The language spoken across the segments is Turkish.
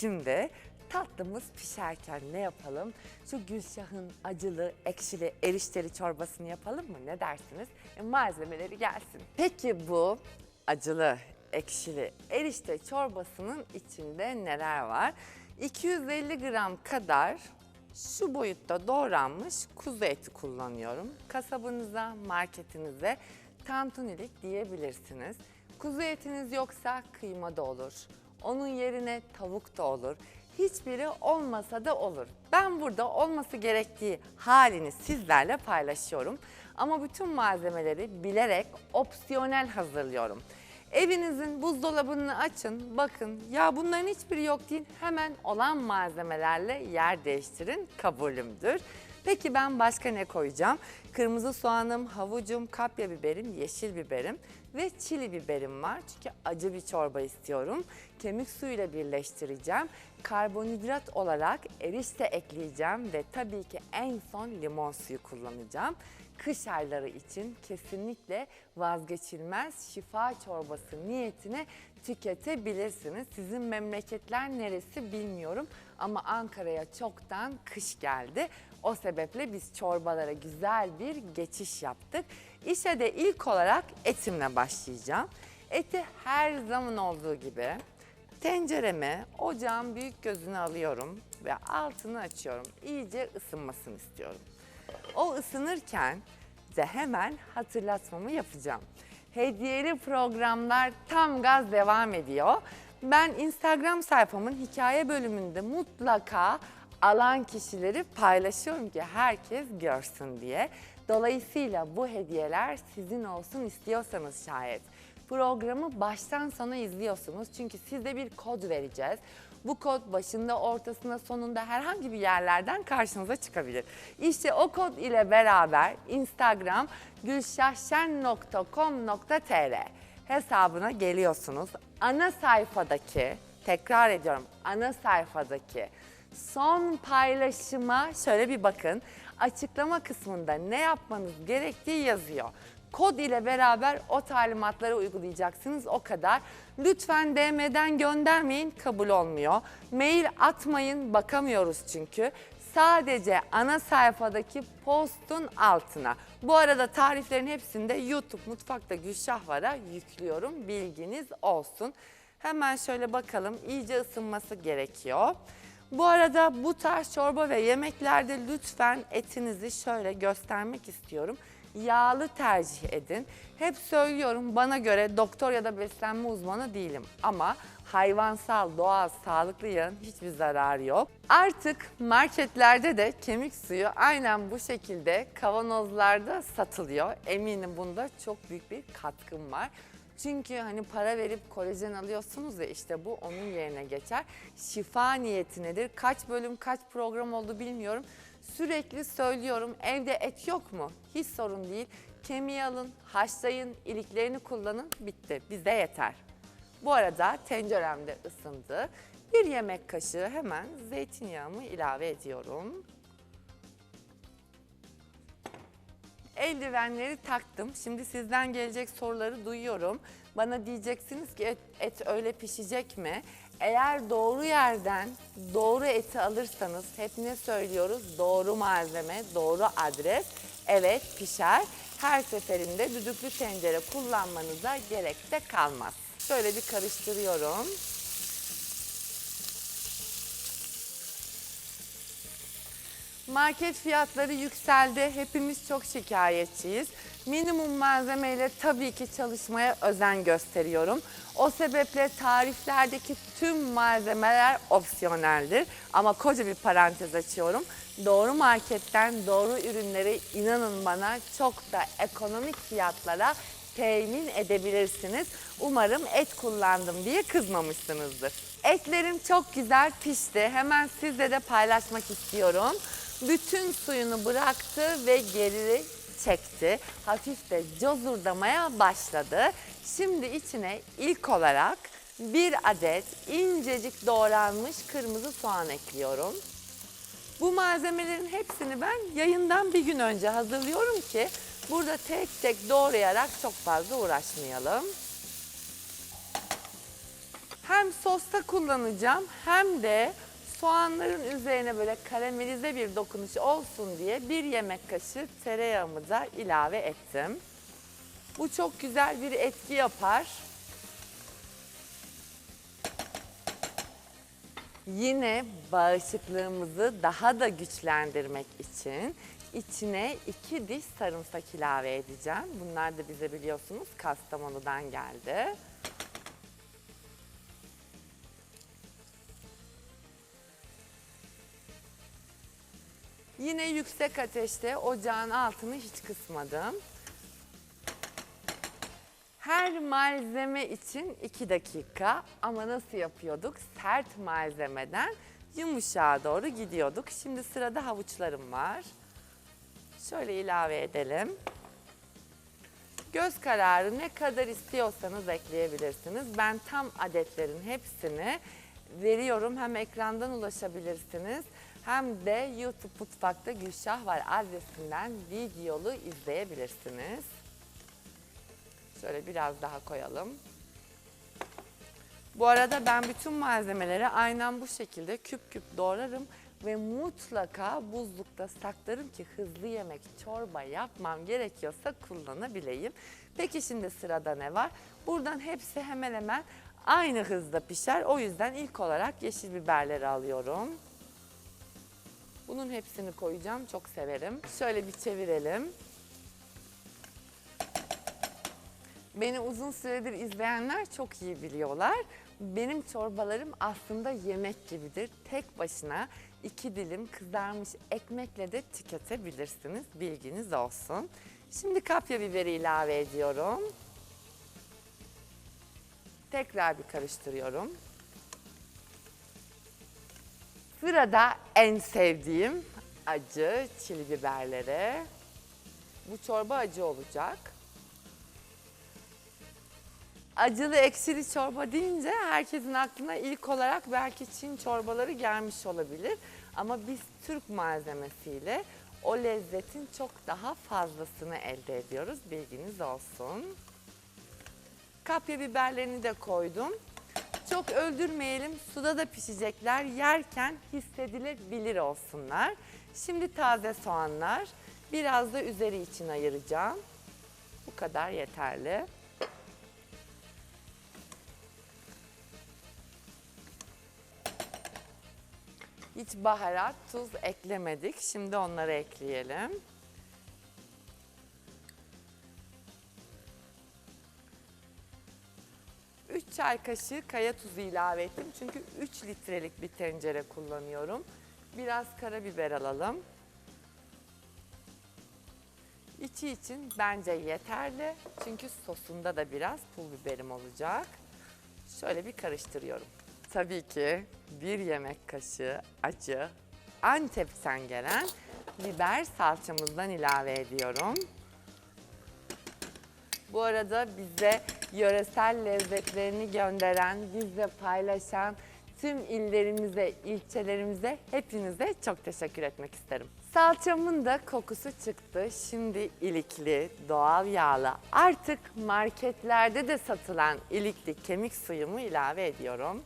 Şimdi tatlımız pişerken ne yapalım? Şu Gülşah'ın acılı, ekşili erişteli çorbasını yapalım mı? Ne dersiniz? E, malzemeleri gelsin. Peki bu acılı, ekşili erişte çorbasının içinde neler var? 250 gram kadar şu boyutta doğranmış kuzu eti kullanıyorum. Kasabınıza, marketinize tantunilik diyebilirsiniz. Kuzu etiniz yoksa kıyma da olur. Onun yerine tavuk da olur. Hiçbiri olmasa da olur. Ben burada olması gerektiği halini sizlerle paylaşıyorum. Ama bütün malzemeleri bilerek opsiyonel hazırlıyorum. Evinizin buzdolabını açın, bakın ya bunların hiçbiri yok değil. Hemen olan malzemelerle yer değiştirin, kabulümdür. Peki ben başka ne koyacağım? Kırmızı soğanım, havucum, kapya biberim, yeşil biberim ve çili biberim var. Çünkü acı bir çorba istiyorum. Kemik suyuyla birleştireceğim. Karbonhidrat olarak erişte ekleyeceğim ve tabii ki en son limon suyu kullanacağım. Kış ayları için kesinlikle vazgeçilmez şifa çorbası niyetine tüketebilirsiniz. Sizin memleketler neresi bilmiyorum ama Ankara'ya çoktan kış geldi. O sebeple biz çorbalara güzel bir geçiş yaptık. İşe de ilk olarak etimle başlayacağım. Eti her zaman olduğu gibi tencereme ocağın büyük gözünü alıyorum ve altını açıyorum. İyice ısınmasını istiyorum. O ısınırken de hemen hatırlatmamı yapacağım. Hediyeli programlar tam gaz devam ediyor. Ben Instagram sayfamın hikaye bölümünde mutlaka alan kişileri paylaşıyorum ki herkes görsün diye. Dolayısıyla bu hediyeler sizin olsun istiyorsanız şayet programı baştan sona izliyorsunuz. Çünkü size bir kod vereceğiz. Bu kod başında, ortasında, sonunda herhangi bir yerlerden karşınıza çıkabilir. İşte o kod ile beraber Instagram gülşahşen.com.tr hesabına geliyorsunuz. Ana sayfadaki, tekrar ediyorum, ana sayfadaki son paylaşıma şöyle bir bakın. Açıklama kısmında ne yapmanız gerektiği yazıyor. Kod ile beraber o talimatları uygulayacaksınız o kadar. Lütfen DM'den göndermeyin kabul olmuyor. Mail atmayın bakamıyoruz çünkü. Sadece ana sayfadaki postun altına. Bu arada tariflerin hepsini de YouTube Mutfakta Gülşah Var'a yüklüyorum. Bilginiz olsun. Hemen şöyle bakalım iyice ısınması gerekiyor. Bu arada bu tarz çorba ve yemeklerde lütfen etinizi şöyle göstermek istiyorum yağlı tercih edin. Hep söylüyorum bana göre doktor ya da beslenme uzmanı değilim ama hayvansal, doğal, sağlıklı yağın hiçbir zararı yok. Artık marketlerde de kemik suyu aynen bu şekilde kavanozlarda satılıyor. Eminim bunda çok büyük bir katkım var. Çünkü hani para verip kolajen alıyorsunuz ya işte bu onun yerine geçer. Şifa niyetinedir. Kaç bölüm kaç program oldu bilmiyorum. Sürekli söylüyorum evde et yok mu? Hiç sorun değil. Kemiği alın, haşlayın, iliklerini kullanın bitti. Bize yeter. Bu arada tenceremde ısındı. Bir yemek kaşığı hemen zeytinyağımı ilave ediyorum. Eldivenleri taktım. Şimdi sizden gelecek soruları duyuyorum. Bana diyeceksiniz ki et, et öyle pişecek mi? Eğer doğru yerden doğru eti alırsanız hep ne söylüyoruz? Doğru malzeme, doğru adres. Evet pişer. Her seferinde düdüklü tencere kullanmanıza gerek de kalmaz. Şöyle bir karıştırıyorum. Market fiyatları yükseldi. Hepimiz çok şikayetçiyiz. Minimum malzemeyle tabii ki çalışmaya özen gösteriyorum. O sebeple tariflerdeki tüm malzemeler opsiyoneldir. Ama koca bir parantez açıyorum. Doğru marketten doğru ürünleri inanın bana çok da ekonomik fiyatlara temin edebilirsiniz. Umarım et kullandım diye kızmamışsınızdır. Etlerim çok güzel pişti. Hemen sizle de paylaşmak istiyorum. Bütün suyunu bıraktı ve geri çekti. Hafif de cozurdamaya başladı. Şimdi içine ilk olarak bir adet incecik doğranmış kırmızı soğan ekliyorum. Bu malzemelerin hepsini ben yayından bir gün önce hazırlıyorum ki burada tek tek doğrayarak çok fazla uğraşmayalım. Hem sosta kullanacağım hem de soğanların üzerine böyle karamelize bir dokunuş olsun diye bir yemek kaşığı tereyağımı da ilave ettim. Bu çok güzel bir etki yapar. Yine bağışıklığımızı daha da güçlendirmek için içine iki diş sarımsak ilave edeceğim. Bunlar da bize biliyorsunuz Kastamonu'dan geldi. Yine yüksek ateşte ocağın altını hiç kısmadım. Her malzeme için 2 dakika ama nasıl yapıyorduk? Sert malzemeden yumuşağa doğru gidiyorduk. Şimdi sırada havuçlarım var. Şöyle ilave edelim. Göz kararı ne kadar istiyorsanız ekleyebilirsiniz. Ben tam adetlerin hepsini veriyorum. Hem ekrandan ulaşabilirsiniz hem de YouTube Mutfak'ta Gülşah var adresinden videolu izleyebilirsiniz. Şöyle biraz daha koyalım. Bu arada ben bütün malzemeleri aynen bu şekilde küp küp doğrarım ve mutlaka buzlukta saklarım ki hızlı yemek, çorba yapmam gerekiyorsa kullanabileyim. Peki şimdi sırada ne var? Buradan hepsi hemen hemen aynı hızda pişer. O yüzden ilk olarak yeşil biberleri alıyorum. Bunun hepsini koyacağım. Çok severim. Şöyle bir çevirelim. Beni uzun süredir izleyenler çok iyi biliyorlar. Benim çorbalarım aslında yemek gibidir. Tek başına iki dilim kızarmış ekmekle de tüketebilirsiniz. Bilginiz olsun. Şimdi kapya biberi ilave ediyorum. Tekrar bir karıştırıyorum. Sırada en sevdiğim acı çili biberleri. Bu çorba acı olacak. Acılı ekşili çorba deyince herkesin aklına ilk olarak belki Çin çorbaları gelmiş olabilir. Ama biz Türk malzemesiyle o lezzetin çok daha fazlasını elde ediyoruz. Bilginiz olsun. Kapya biberlerini de koydum. Çok öldürmeyelim. Suda da pişecekler. Yerken hissedilebilir olsunlar. Şimdi taze soğanlar. Biraz da üzeri için ayıracağım. Bu kadar yeterli. Hiç baharat, tuz eklemedik. Şimdi onları ekleyelim. Çay kaşığı kaya tuzu ilave ettim. Çünkü 3 litrelik bir tencere kullanıyorum. Biraz karabiber alalım. İçi için bence yeterli. Çünkü sosunda da biraz pul biberim olacak. Şöyle bir karıştırıyorum. Tabii ki bir yemek kaşığı acı Antep'ten gelen biber salçamızdan ilave ediyorum. Bu arada bize yöresel lezzetlerini gönderen, bizle paylaşan tüm illerimize, ilçelerimize, hepinize çok teşekkür etmek isterim. Salçamın da kokusu çıktı. Şimdi ilikli, doğal yağlı, artık marketlerde de satılan ilikli kemik suyumu ilave ediyorum.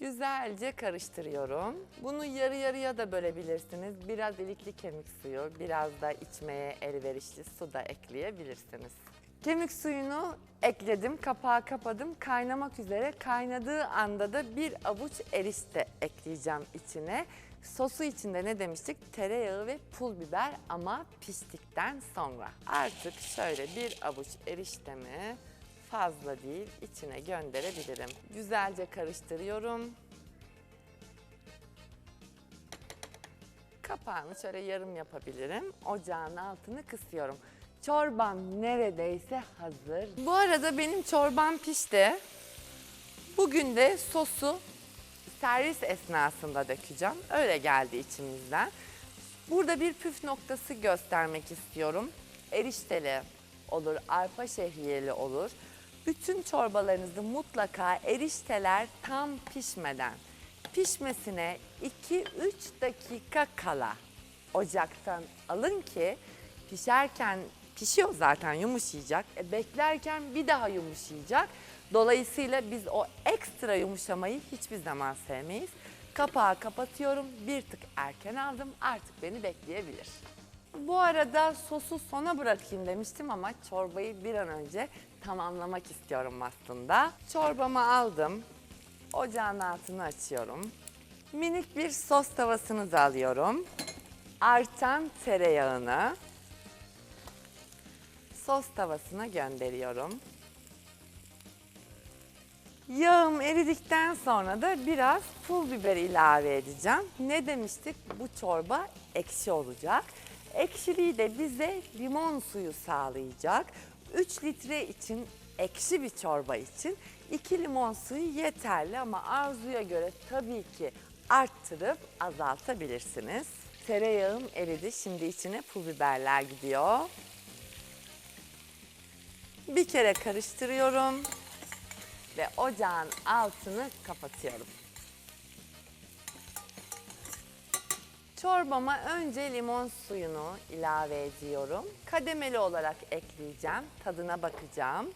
Güzelce karıştırıyorum. Bunu yarı yarıya da bölebilirsiniz. Biraz ilikli kemik suyu, biraz da içmeye elverişli su da ekleyebilirsiniz. Kemik suyunu ekledim, kapağı kapadım. Kaynamak üzere. Kaynadığı anda da bir avuç erişte ekleyeceğim içine. Sosu içinde ne demiştik? Tereyağı ve pul biber ama piştikten sonra. Artık şöyle bir avuç eriştemi fazla değil içine gönderebilirim. Güzelce karıştırıyorum. Kapağını şöyle yarım yapabilirim. Ocağın altını kısıyorum. Çorbam neredeyse hazır. Bu arada benim çorbam pişti. Bugün de sosu servis esnasında dökeceğim. Öyle geldi içimizden. Burada bir püf noktası göstermek istiyorum. Erişteli olur, arpa şehriyeli olur. Bütün çorbalarınızı mutlaka erişteler tam pişmeden, pişmesine 2-3 dakika kala ocaktan alın ki pişerken pişiyor zaten yumuşayacak. E, beklerken bir daha yumuşayacak. Dolayısıyla biz o ekstra yumuşamayı hiçbir zaman sevmeyiz. Kapağı kapatıyorum. Bir tık erken aldım. Artık beni bekleyebilir. Bu arada sosu sona bırakayım demiştim ama çorbayı bir an önce tamamlamak istiyorum aslında. Çorbamı aldım. Ocağın altını açıyorum. Minik bir sos tavasını alıyorum. Artan tereyağını sos tavasına gönderiyorum. Yağım eridikten sonra da biraz pul biber ilave edeceğim. Ne demiştik? Bu çorba ekşi olacak. Ekşiliği de bize limon suyu sağlayacak. 3 litre için ekşi bir çorba için 2 limon suyu yeterli ama arzuya göre tabii ki arttırıp azaltabilirsiniz. Tereyağım eridi. Şimdi içine pul biberler gidiyor. Bir kere karıştırıyorum ve ocağın altını kapatıyorum. Çorbama önce limon suyunu ilave ediyorum. Kademeli olarak ekleyeceğim. Tadına bakacağım.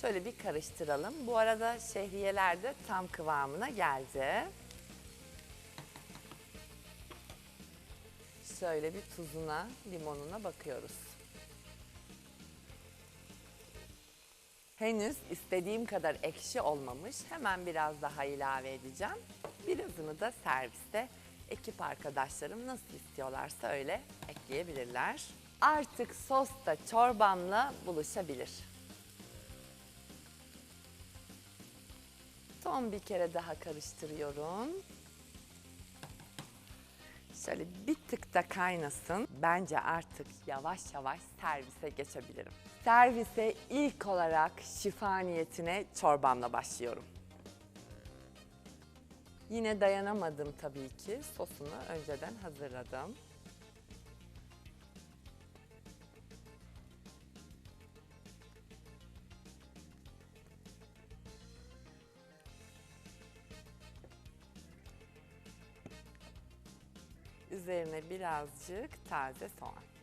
Şöyle bir karıştıralım. Bu arada şehriyeler de tam kıvamına geldi. Şöyle bir tuzuna, limonuna bakıyoruz. Henüz istediğim kadar ekşi olmamış. Hemen biraz daha ilave edeceğim. Birazını da serviste ekip arkadaşlarım nasıl istiyorlarsa öyle ekleyebilirler. Artık sos da çorbamla buluşabilir. Son bir kere daha karıştırıyorum. Şöyle bir tık da kaynasın. Bence artık yavaş yavaş servise geçebilirim. Servise ilk olarak şifa niyetine çorbamla başlıyorum. Yine dayanamadım tabii ki. Sosunu önceden hazırladım. Üzerine birazcık taze soğan.